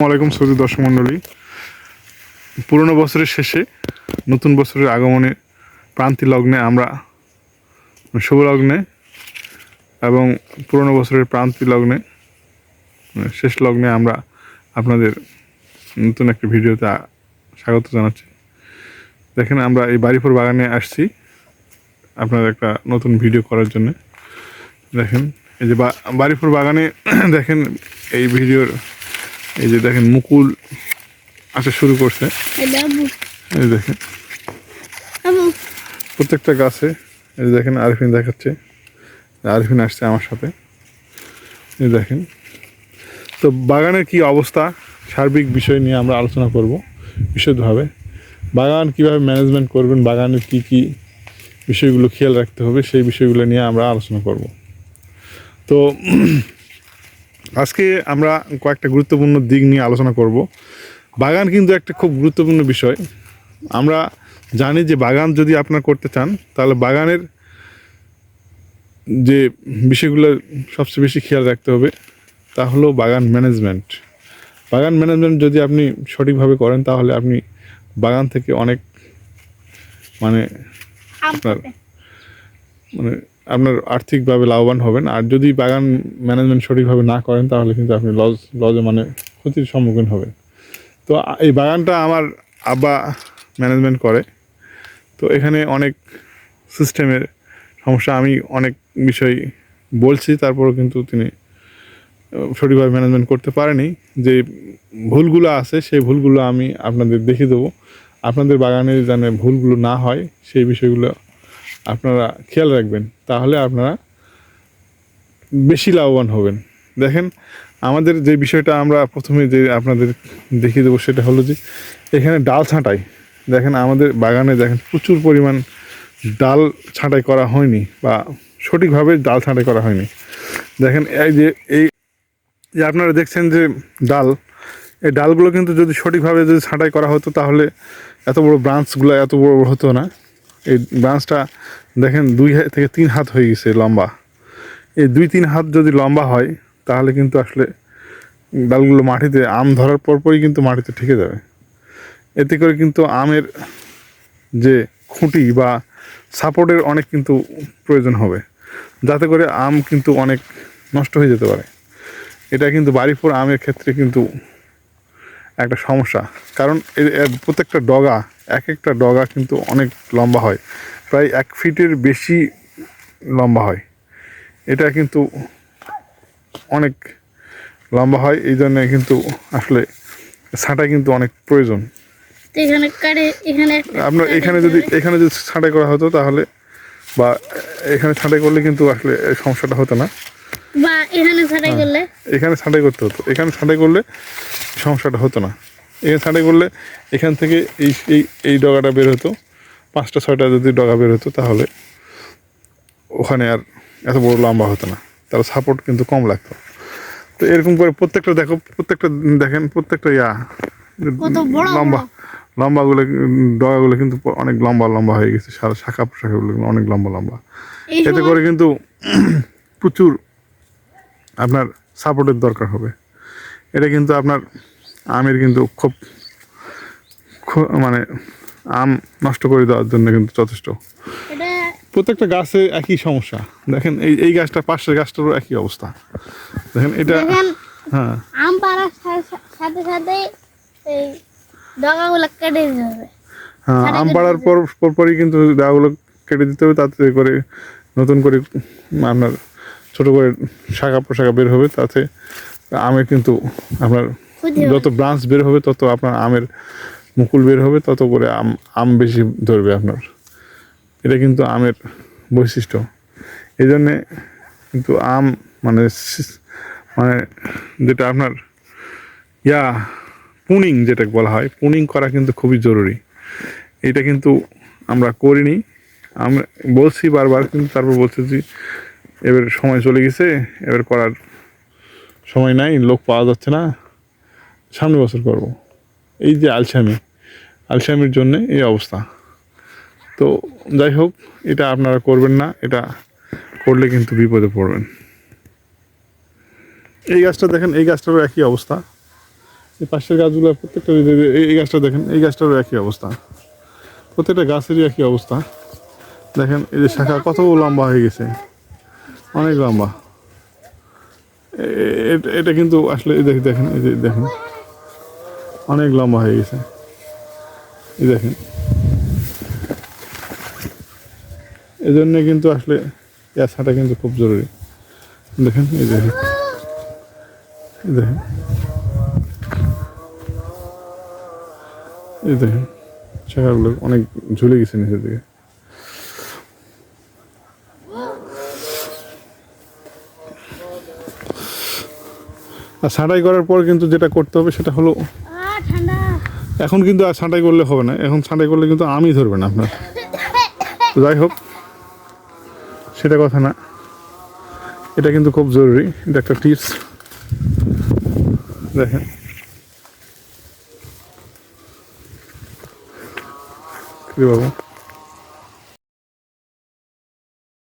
আসসালামাইকুম সৌদি দর্শক মণ্ডলী। পুরনো বছরের শেষে নতুন বছরের আগমনে প্রান্তি লগ্নে আমরা শুভ লগ্নে এবং পুরনো বছরের প্রান্তি লগ্নে, শেষ লগ্নে আমরা আপনাদের নতুন একটা ভিডিওতে স্বাগত জানাচ্ছি। দেখেন আমরা এই বাড়িপুর বাগানে আসছি আপনাদের একটা নতুন ভিডিও করার জন্য। দেখেন, এই যে বাড়িপুর বাগানে দেখেন এই ভিডিওর এই যে দেখেন মুকুল আসা শুরু করছে। এই দেখেন। প্রত্যেকটা গাছে এই যে দেখেন আরিফিন দেখাচ্ছে। আরিফিন আসছে আমার সাথে। এই দেখেন। তো বাগানের কি অবস্থা? সার্বিক বিষয় নিয়ে আমরা আলোচনা করব বিশদভাবে। বাগান কীভাবে ম্যানেজমেন্ট করবেন? বাগানের কি কি বিষয়গুলো খেয়াল রাখতে হবে? সেই বিষয়গুলো নিয়ে আমরা আলোচনা করব। তো আজকে আমরা কয়েকটা গুরুত্বপূর্ণ দিক নিয়ে আলোচনা করব। বাগান কিন্তু একটা খুব গুরুত্বপূর্ণ বিষয়। আমরা জানি যে বাগান যদি আপনার করতে চান তাহলে বাগানের যে বিষয়গুলো সবচেয়ে বেশি খেয়াল রাখতে হবে তা হলো বাগান ম্যানেজমেন্ট। বাগান ম্যানেজমেন্ট যদি আপনি সঠিকভাবে করেন তাহলে আপনি বাগান থেকে অনেক মানে আপনার মানে আপনার আর্থিকভাবে লাভবান হবেন। আর যদি বাগান ম্যানেজমেন্ট সঠিকভাবে না করেন, তাহলে কিন্তু আপনি লজ লজে মানে ক্ষতির সম্মুখীন হবেন। তো এই বাগানটা আমার আব্বা ম্যানেজমেন্ট করে। তো এখানে অনেক সিস্টেমের সমস্যা, আমি অনেক বিষয় বলছি, তারপরেও কিন্তু তিনি সঠিকভাবে ম্যানেজমেন্ট করতে পারেনি। যে ভুলগুলো আছে, সেই ভুলগুলো আমি আপনাদের দেখিয়ে দেবো। আপনাদের বাগানে যেন ভুলগুলো না হয়, সেই বিষয়গুলো আপনারা খেয়াল রাখবেন, তাহলে আপনারা বেশি লাভবান হবেন। দেখেন, আমাদের যে বিষয়টা আমরা প্রথমে যে আপনাদের দেখিয়ে দেবো সেটা হলো যে, এখানে ডাল ছাঁটাই। দেখেন, আমাদের বাগানে দেখেন প্রচুর পরিমাণ ডাল ছাঁটাই করা হয়নি বা সঠিকভাবে ডাল ছাঁটাই করা হয়নি। দেখেন, এই যে এই যে আপনারা দেখছেন যে ডাল, এই ডালগুলো কিন্তু যদি সঠিকভাবে যদি ছাঁটাই করা হতো তাহলে এত বড় ব্রাঞ্চগুলো এত বড় হতো না। এই ব্রাঞ্চটা দেখেন দুই হাত থেকে তিন হাত হয়ে গেছে লম্বা। এই দুই তিন হাত যদি লম্বা হয়, তাহলে কিন্তু আসলে ডালগুলো মাটিতে আম ধরার পরপরই কিন্তু মাটিতে ঠেকে যাবে। এতে করে কিন্তু আমের যে খুঁটি বা সাপোর্টের অনেক কিন্তু প্রয়োজন হবে, যাতে করে আম কিন্তু অনেক নষ্ট হয়ে যেতে পারে। এটা কিন্তু বাড়িপুর আমের ক্ষেত্রে কিন্তু একটা সমস্যা, কারণ এর প্রত্যেকটা ডগা এক একটা ডগা কিন্তু অনেক লম্বা হয়। প্রায় এক ফিটের বেশি লম্বা হয়। এটা কিন্তু অনেক লম্বা হয়। এই জন্যে কিন্তু আসলে ছাঁটাই কিন্তু অনেক প্রয়োজন। আপনার এখানে যদি এখানে যদি ছাঁটাই করা হতো তাহলে বা এখানে ছাঁটাই করলে কিন্তু আসলে সমস্যাটা হতো না। বা এখানে ছাড়াই হ্যাঁ। করলে? এখানে ছাঁটাই করতে হতো। এখানে ছাঁটাই করলে সমস্যাটা হতো না। এখানে ছাঁটাই করলে এখান থেকে এই এই এই ডগাটা বের হতো। পাঁচটা ছয়টা যদি ডগা বের হতো তাহলে ওখানে আর এত বড় লম্বা হতো না। তার সাপোর্ট কিন্তু কম লাগতো। তো এরকম করে প্রত্যেকটা দেখো প্রত্যেকটা দেখেন প্রত্যেকটা ইয়া লম্বা লম্বাগুলো ডগাগুলো কিন্তু অনেক লম্বা লম্বা হয়ে গেছে। সারা শাখা প্রশাখাগুলো অনেক লম্বা লম্বা। এতে করে কিন্তু প্রচুর আপনার সাপোর্টের দরকার হবে। এটা কিন্তু আপনার আমের কিন্তু খুব মানে আম নষ্ট করে দেওয়ার জন্য কিন্তু যথেষ্ট। প্রত্যেকটা গাছে একই সমস্যা। দেখেন এই এই গাছটা পাশের গাছটারও একই অবস্থা। দেখেন এটা হ্যাঁ। আম পাড়ার সাথে সাথে এই ডগাগুলো কেটে দিতে হবে। হ্যাঁ আম পাড়ার পর পরপরই কিন্তু দাগুলো কেটে দিতে হবে তাতে করে নতুন করে আপনার ছোট করে শাখা প্রশাখা বের হবে তাতে আমের কিন্তু আপনার যত ব্রাঞ্চ বের হবে, তত আপনার আমের মুকুল বের হবে, তত করে আম আম বেশি ধরবে আপনার। এটা কিন্তু আমের বৈশিষ্ট্য। এই জন্যে কিন্তু আম মানে মানে যেটা আপনার ইয়া, পুনিং যেটা বলা হয়, পুনিং করা কিন্তু খুবই জরুরি। এটা কিন্তু আমরা করিনি। আমরা বলছি বারবার, কিন্তু তারপর বলছি যে, এবার সময় চলে গেছে, এবার করার সময় নাই, লোক পাওয়া যাচ্ছে না। সামনে বছর করব। এই যে আলসামি, আলসামির জন্য এই অবস্থা। তো যাই হোক, এটা আপনারা করবেন না, এটা করলে কিন্তু বিপদে পড়বেন। এই গাছটা দেখেন, এই গাছটারও একই অবস্থা। এই পাশের গাছগুলো প্রত্যেকটা এই গাছটা দেখেন, এই গাছটারও একই অবস্থা। প্রত্যেকটা গাছেরই একই অবস্থা। দেখেন, এই যে শাখা কত লম্বা হয়ে গেছে। অনেক লম্বা। এটা কিন্তু আসলে দেখেন, এই যে দেখেন। অনেক লম্বা হয়ে গেছে। এই দেখেন। এই জন্য কিন্তু আসলে পেঁয়াজটা কিন্তু খুব জরুরি। দেখেন, এই দেখেন। এই দেখেন। এই দেখেন শাখাগুলো অনেক ঝুলে গেছে নিচের দিকে। আর ছাঁটাই করার পর কিন্তু যেটা করতে হবে সেটা হলো এখন কিন্তু আর ছাঁটাই করলে হবে না। এখন ছাঁটাই করলে কিন্তু আমি ধরবে না আপনার। যাই হোক, সেটা কথা না। এটা কিন্তু খুব জরুরি। এটা একটা টিপস দেখেন। বাবু?